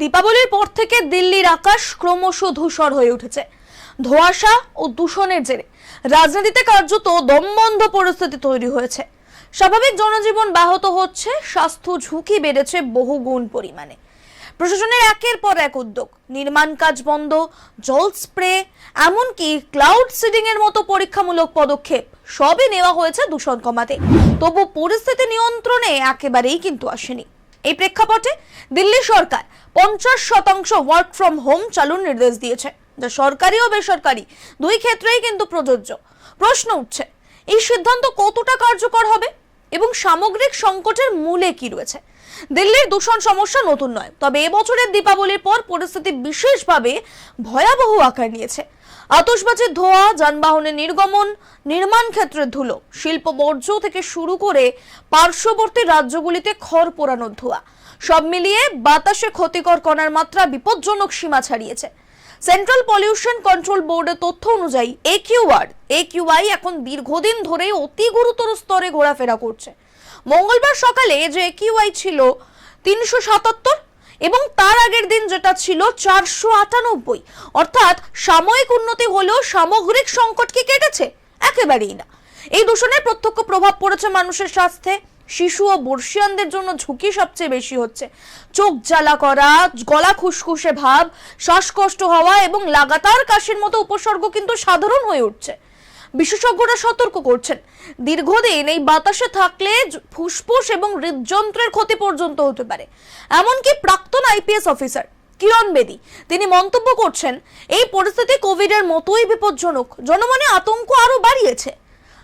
দীপাবলির পর থেকে দিল্লির আকাশ ক্রমশ ধূসর হয়ে উঠেছে। ধোঁয়াশা ও দূষণের জেরে রাজনীতিতে কার্যত দমবন্ধ পরিস্থিতি তৈরি হয়েছে। স্বাভাবিক জনজীবন ব্যাহত হচ্ছে, স্বাস্থ্য ঝুঁকি বেড়েছে বহুগুণ পরিমাণে। প্রশাসনের একের পর এক উদ্যোগ, নির্মাণ কাজ বন্ধ, জল স্প্রে, এমনকি ক্লাউড সিডিং এর মতো পরীক্ষামূলক পদক্ষেপ, সবই নেওয়া হয়েছে দূষণ কমাতে। তবু পরিস্থিতি নিয়ন্ত্রণে একেবারেই কিন্তু আসেনি। এই প্রেক্ষাপটে দিল্লি সরকার পঞ্চাশ শতাংশ ওয়ার্ক ফ্রম হোম চালুর নির্দেশ দিয়েছে, যা সরকারি ও বেসরকারি দুই ক্ষেত্রেই কিন্তু প্রযোজ্য। প্রশ্ন উঠছে, এই সিদ্ধান্ত কতটা কার্যকর হবে এবং সামগ্রিক সংকটের মূলে কি রয়েছে? দিল্লির দূষণ সমস্যা নতুন নয়, তবে এবছরের দীপাবলির পর পরিস্থিতি বিশেষভাবে ভয়াবহ আকার নিয়েছে। আতশবাজির ধোঁয়া, যানবাহনের নির্গমন, নির্মাণ ক্ষেত্রের ধুলো, শিল্প বর্জ্য থেকে শুরু করে পার্শ্ববর্তী রাজ্যগুলিতে খড় পোড়ানোর ধোঁয়া। সব মিলিয়ে বাতাসে ক্ষতিকর কণার মাত্রা বিপজ্জনক সীমা ছাড়িয়েছে। সেন্ট্রাল পলিউশন কন্ট্রোল বোর্ডের তথ্য অনুযায়ী একিউআর একিউআই এখন দীর্ঘদিন ধরে অতি গুরুতর স্তরে ঘোরাফেরা করছে। মঙ্গলবার সকালে যে এ একিউআই ছিল, তিনশো সাতাত্তর এবং তার আগের দিন যেটা ছিল চারশো আটানব্বই। অর্থাৎ সাময়িক উন্নতি হলেও সামগ্রিক সংকট কি কেটেছে? একেবারেই না। এই দূষণের প্রত্যক্ষ প্রভাব পড়েছে মানুষের স্বাস্থ্যে। শিশু ও বর্ষিয়ানদের জন্য ঝুঁকি সবচেয়ে বেশি হচ্ছে। চোখ জ্বালা করা, গলা খুসখুসে ভাব, শ্বাসকষ্ট হওয়া এবং লাগাতার কাশির মতো উপসর্গ কিন্তু সাধারণ হয়ে উঠছে। বিশেষজ্ঞরা সতর্ক করছেন। দীর্ঘদিন এই বাতাসে থাকলে ফুসফুস এবং হৃদযন্ত্রের ক্ষতি পর্যন্ত হতে পারে। এমনকি প্রাক্তন আইপিএস অফিসার কিরণ বেদি, তিনি মন্তব্য করছেন, এই পরিস্থিতি কোভিডের মতোই বিপজ্জনক। জনমনে আতঙ্ক আরও বাড়িয়েছে।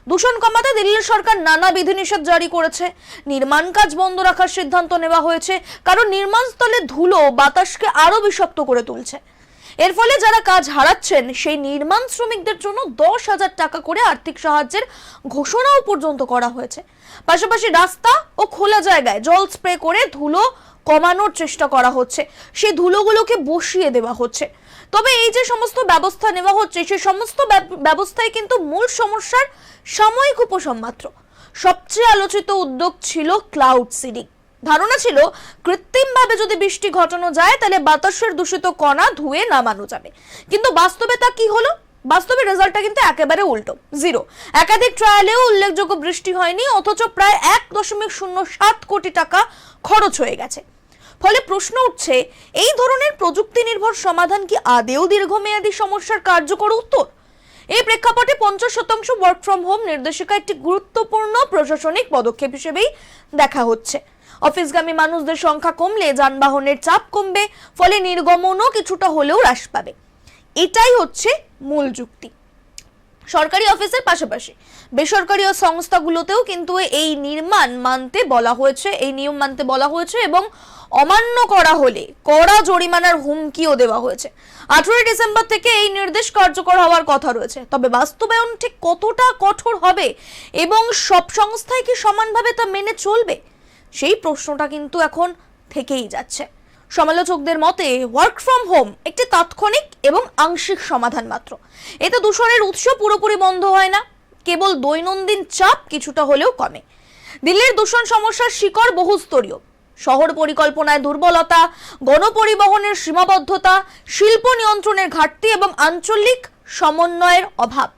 দূষণ কমাতে দিল্লি সরকার নানা বিধিনিষেধ জারি করেছে। নির্মাণ কাজ বন্ধ রাখার সিদ্ধান্ত নেওয়া হয়েছে। কারণ নির্মাণস্থলে ধুলো বাতাসকে আরও বিষাক্ত করে তুলছে। এর ফলে যারা কাজ হারাচ্ছেন, সেই নির্মাণ শ্রমিকদের জন্য দশ হাজার টাকা করে আর্থিক সাহায্যের ঘোষণাও পর্যন্ত করা হয়েছে। পাশাপাশি রাস্তা ও খোলা জায়গায় জল স্প্রে করে ধুলো কমানোর চেষ্টা করা হচ্ছে। সেই ধুলোগুলোকে বসিয়ে দেওয়া হচ্ছে। তবে এই যে সমস্ত ব্যবস্থা নেওয়া হচ্ছে, সেই সমস্ত ব্যব- ব্যবস্থায় কিন্তু মূল সমস্যার সাময়িক উপশম মাত্র সবচেয়ে আলোচিত উদ্যোগ ছিল ক্লাউড সিডিং ধারণা ছিল, কৃত্রিমভাবে যদি বৃষ্টি ঘটানো যায়, তাহলে বাতাসের দূষিত কণা ধুয়ে নামানো যাবে। কিন্তু বাস্তবে তা কি হলো? বাস্তবে রেজাল্টটা কিন্তু একেবারে উল্টো, জিরো। একাধিক ট্রায়ালেও উল্লেখযোগ্য বৃষ্টি হয়নি, অথচ প্রায় এক দশমিক শূন্য সাত কোটি টাকা খরচ হয়ে গেছে। ফলে প্রশ্ন উঠছে, এই ধরনের প্রযুক্তি নির্ভর সমাধান কি আদেও দীর্ঘমেয়াদী সমস্যার কার্যকর উত্তর? এই প্রেক্ষাপটে পঞ্চাশ শতাংশ ওয়ার্ক ফ্রম হোম নির্দেশিকা একটি গুরুত্বপূর্ণ প্রশাসনিক পদক্ষেপ হিসেবেই দেখা হচ্ছে। অফিসগামী মানুষদের সংখ্যা কমলে যানবাহনের চাপ কমবে, ফলে নির্গমনও কিছুটা হলেও হ্রাস পাবে। এটাই হচ্ছে মূল যুক্তি। সরকারি অফিসের পাশাপাশি। বেসরকারি সংস্থাগুলোতেও কিন্তু এই নির্মাণ মানতে বলা হয়েছে, এই নিয়ম মানতে বলা হয়েছে এবং অমান্য করা হলে কড়া জরিমানার হুমকিও দেওয়া হয়েছে। আঠেরোই ডিসেম্বর থেকে এই নির্দেশ কার্যকর হওয়ার কথা রয়েছে। তবে বাস্তবায়ন ঠিক কতটা কঠোর হবে এবং সব সংস্থায় কি সমানভাবে তা মেনে চলবে? সেই প্রশ্নটা কিন্তু এখন থেকেই যাচ্ছে। সমালোচকদের মতে ওয়ার্ক ফ্রম হোম একটি তাৎক্ষণিক এবং আংশিক সমাধান মাত্র। এতে দূষণের উৎস পুরোপুরি বন্ধ হয় না, কেবল দৈনন্দিন চাপ কিছুটা হলেও কমে। দিল্লির দূষণ সমস্যার শিকড় বহুস্তরীয়। শহর পরিকল্পনায় দুর্বলতা, গণপরিবহনের সীমাবদ্ধতা, শিল্প নিয়ন্ত্রণের ঘাটতি এবং আঞ্চলিক সমন্বয়ের অভাব,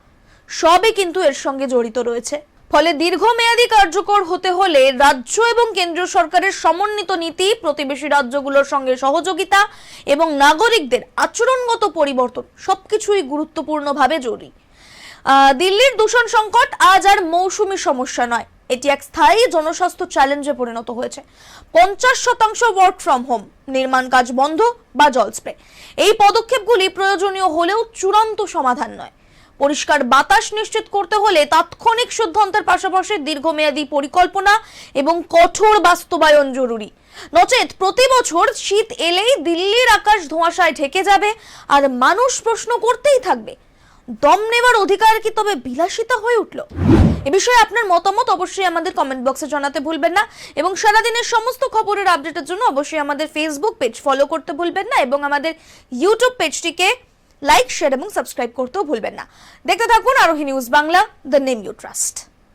সবই কিন্তু এর সঙ্গে জড়িত রয়েছে। ফলে দীর্ঘমেয়াদী কার্যকর হতে হলে রাজ্য এবং কেন্দ্রীয় সরকারের সমন্বিত নীতি, প্রতিবেশী রাজ্যগুলোর সঙ্গে সহযোগিতা এবং নাগরিকদের আচরণগত পরিবর্তন সবকিছুই গুরুত্বপূর্ণভাবে জরুরি। দিল্লির দূষণ সংকট আজ আর মৌসুমী সমস্যা নয়। এটি এক স্থায়ী জনস্বাস্থ্য চ্যালেঞ্জে পরিণত হয়েছে। পঞ্চাশ শতাংশ ওয়ার্ক ফ্রম হোম নির্মাণ কাজ বন্ধ বা জল স্প্রে এই পদক্ষেপগুলি প্রয়োজনীয় হলেও চূড়ান্ত সমাধান নয়। পরিষ্কার বাতাস নিশ্চিত করতে হলে তাৎক্ষণিক সিদ্ধান্তের পাশাপাশি দীর্ঘমেয়াদী পরিকল্পনা এবং কঠোর বাস্তবায়ন জরুরি। নচেত প্রতি বছর শীত এলেই দিল্লির আকাশ ধোঁয়াশায় ঢেকে যাবে আর মানুষ প্রশ্ন করতেই থাকবে, দম নেবার অধিকার কি তবে বিলাসিতা হয়ে উঠল? এ বিষয়ে আপনার মতামত অবশ্যই আমাদের কমেন্ট বক্সে জানাতে ভুলবেন না এবং সারাদিনের সমস্ত খবরের আপডেটের জন্য অবশ্যই আমাদের ফেসবুক পেজ ফলো করতে ভুলবেন না এবং আমাদের ইউটিউব পেজটিকে লাইক শেয়ার এবং সাবস্ক্রাইব করতেও ভুলবেন না। দেখতে থাকুন Arohi news Bangla the name you trust